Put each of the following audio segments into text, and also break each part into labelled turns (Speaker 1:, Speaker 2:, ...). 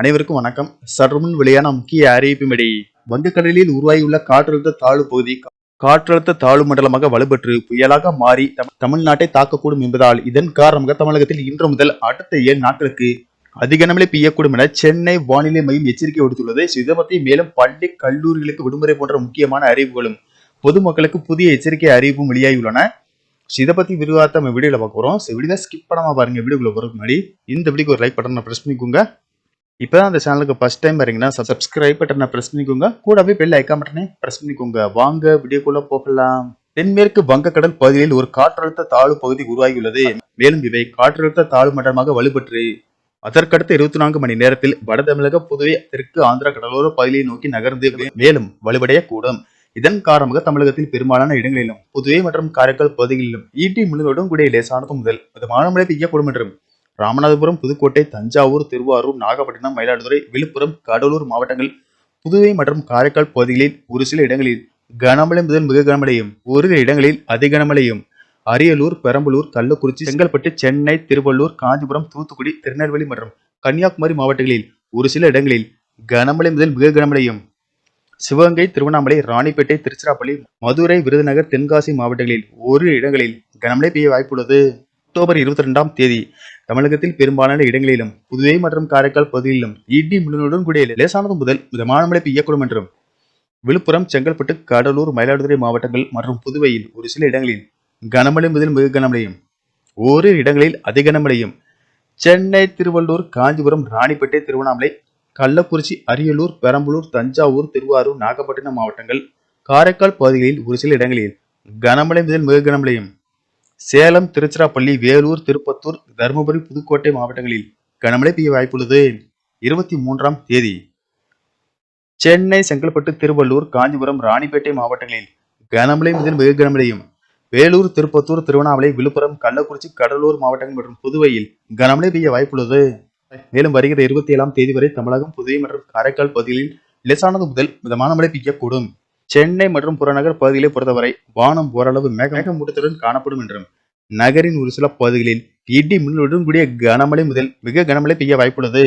Speaker 1: அனைவருக்கும் வணக்கம் சற்றுமுன் வெளியான முக்கிய அறிவிப்பின்படி வங்கக்கடலில் உருவாகியுள்ள காற்றழுத்த தாழ்வு பகுதி காற்றழுத்த தாழ்வு மண்டலமாக வலுப்பெற்று புயலாக மாறி தமிழ்நாட்டை தாக்கக்கூடும் என்பதால் இதன் காரணமாக தமிழகத்தில் இன்று முதல் அடுத்த ஏழு நாட்களுக்கு அதிக நிலை பெய்யக்கூடும் என சென்னை வானிலை மையம் எச்சரிக்கை விடுத்துள்ளது இதை பற்றி மேலும் பள்ளி கல்லூரிகளுக்கு விடுமுறை போன்ற முக்கியமான அறிவுகளும் பொதுமக்களுக்கு புதிய எச்சரிக்கை அறிவிப்பும் வெளியாகியுள்ளன ஸோ இதை பற்றி விரிவாக நம்ம வீடியோவில் பார்க்குறோம் ஸோ வீடியோ ஸ்கிப் பண்ணாமல் பாருங்கள் வீடியோக்குள்ளே போகிறதுக்கு முன்னாடி இந்த வீடியோக்கு ஒரு லைக் பட்டனை ப்ரெஸ் பண்ணிக்கோங்க இப்பதான் அந்த சேனலுக்கு ஃபஸ்ட் டைம் வரீங்கன்னா சப்ஸ்கிரைப் பட்டனை ப்ரெஸ் பண்ணிக்கோங்க கூடவே பெல் ஐக்கா பட்டனே ப்ரெஸ் பண்ணிக்கோங்க வாங்க வீடியோக்குள்ளே போகலாம் தென்மேற்கு வங்கக்கடல் பகுதியில் ஒரு காற்றழுத்த தாழ்வு பகுதி உருவாகியுள்ளது மேலும் இவை காற்றழுத்த தாழ்வு மண்டலமாக வலுப்பற்று அதற்கடுத்த இருபத்தி நான்கு மணி நேரத்தில் வட தமிழக புதுவை தெற்கு ஆந்திரா கடலோர பகுதியை நோக்கி நகர்ந்து மேலும் வலுவடைய கூடும் இதன் காரணமாக தமிழகத்தில் பெரும்பாலான இடங்களிலும் புதுவை மற்றும் காரைக்கால் பகுதிகளிலும் ஈட்டி e முழுவதும் கூடிய லேசானது முதல் மாணவ மழை பெய்யக்கூடும் என்றும் ராமநாதபுரம் புதுக்கோட்டை தஞ்சாவூர் திருவாரூர் நாகப்பட்டினம் மயிலாடுதுறை விழுப்புரம் கடலூர் மாவட்டங்கள் புதுவை மற்றும் காரைக்கால் பகுதிகளில் ஒரு சில இடங்களில் கனமழை முதல் மிக கனமழையும் ஒரு சில இடங்களில் அதிகனமழையும் அரியலூர் பெரம்பலூர் கள்ளக்குறிச்சி செங்கல்பட்டு சென்னை திருவள்ளூர் காஞ்சிபுரம் தூத்துக்குடி திருநெல்வேலி மற்றும் கன்னியாகுமரி மாவட்டங்களில் ஒரு சில இடங்களில் கனமழை முதல் மிக கனமழையும் சிவகங்கை திருவண்ணாமலை ராணிப்பேட்டை திருச்சிராப்பள்ளி மதுரை விருதுநகர் தென்காசி மாவட்டங்களில் ஒரு இடங்களில் கனமழை பெய்ய வாய்ப்புள்ளது அக்டோபர் இருபத்தி ரெண்டாம் தேதி தமிழகத்தில் பெரும்பாலான இடங்களிலும் புதுவை மற்றும் காரைக்கால் பகுதிகளிலும் இடி மின்னலுடன் கூடிய லேசானது முதல் மிதமான மழை பெய்யக்கூடும் என்றும் விழுப்புரம் செங்கல்பட்டு கடலூர் மயிலாடுதுறை மாவட்டங்கள் மற்றும் புதுவையில் ஒரு சில இடங்களில் கனமழை முதல் மிக கனமழையும் ஓரிரு இடங்களில் அதிக கனமழையும் சென்னை திருவள்ளூர் காஞ்சிபுரம் ராணிப்பேட்டை திருவண்ணாமலை கள்ளக்குறிச்சி அரியலூர் பெரம்பலூர் தஞ்சாவூர் திருவாரூர் நாகப்பட்டினம் மாவட்டங்கள் காரைக்கால் பகுதிகளில் ஒரு சில இடங்களில் கனமழை முதல் மிக கனமழையும் சேலம் திருச்சிராப்பள்ளி வேலூர் திருப்பத்தூர் தருமபுரி புதுக்கோட்டை மாவட்டங்களில் கனமழை பெய்ய வாய்ப்புள்ளது இருபத்தி மூன்றாம் தேதி சென்னை செங்கல்பட்டு திருவள்ளூர் காஞ்சிபுரம் ராணிப்பேட்டை மாவட்டங்களில் கனமழை முதல் வெகு கனமழையும் வேலூர் திருப்பத்தூர் திருவண்ணாமலை விழுப்புரம் கள்ளக்குறிச்சி கடலூர் மாவட்டங்கள் மற்றும் புதுவையில் கனமழை பெய்ய வாய்ப்புள்ளது மேலும் வருகிற இருபத்தி ஏழாம் தேதி வரை தமிழகம் புதுவை மற்றும் காரைக்கால் பகுதிகளில் லேசானது முதல் மிதமான மழை பெய்யக்கூடும் சென்னை மற்றும் புறநகர் பகுதிகளை பொறுத்தவரை வானம் ஓரளவு மேகமூட்டத்துடன் காணப்படும் என்றும் நகரின் ஒரு சில பகுதிகளில் இடி மின்னலுடன் கூடிய கனமழை முதல் மிக கனமழை பெய்ய வாய்ப்புள்ளது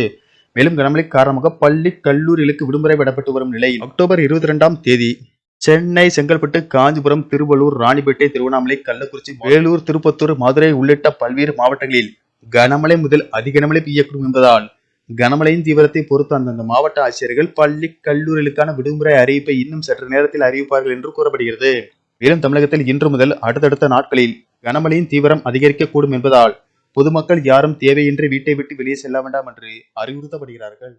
Speaker 1: மேலும் கனமழை காரணமாக பள்ளி கல்லூரிகளுக்கு விடுமுறை விடப்பட்டு வரும் நிலை அக்டோபர் இருபத்தி இரண்டாம் தேதி சென்னை செங்கல்பட்டு காஞ்சிபுரம் திருவள்ளூர் ராணிப்பேட்டை திருவண்ணாமலை கள்ளக்குறிச்சி வேலூர் திருப்பத்தூர் மதுரை உள்ளிட்ட பல்வேறு மாவட்டங்களில் கனமழை முதல் அதிக கனமழை பெய்யக்கூடும் என்பதால் கனமழையின் தீவிரத்தை பொறுத்து அந்தந்த மாவட்ட ஆட்சியர்கள் பள்ளி கல்லூரிகளுக்கான விடுமுறை அறிவிப்பை இன்னும் சற்று நேரத்தில் அறிவிப்பார்கள் என்று கூறப்படுகிறது மேலும் தமிழகத்தில் இன்று முதல் அடுத்தடுத்த நாட்களில் கனமழையின் தீவிரம் அதிகரிக்கக்கூடும் என்பதால் பொதுமக்கள் யாரும் தேவையின்றி வீட்டை விட்டு வெளியே செல்ல வேண்டாம் என்று அறிவுறுத்தப்படுகிறார்கள்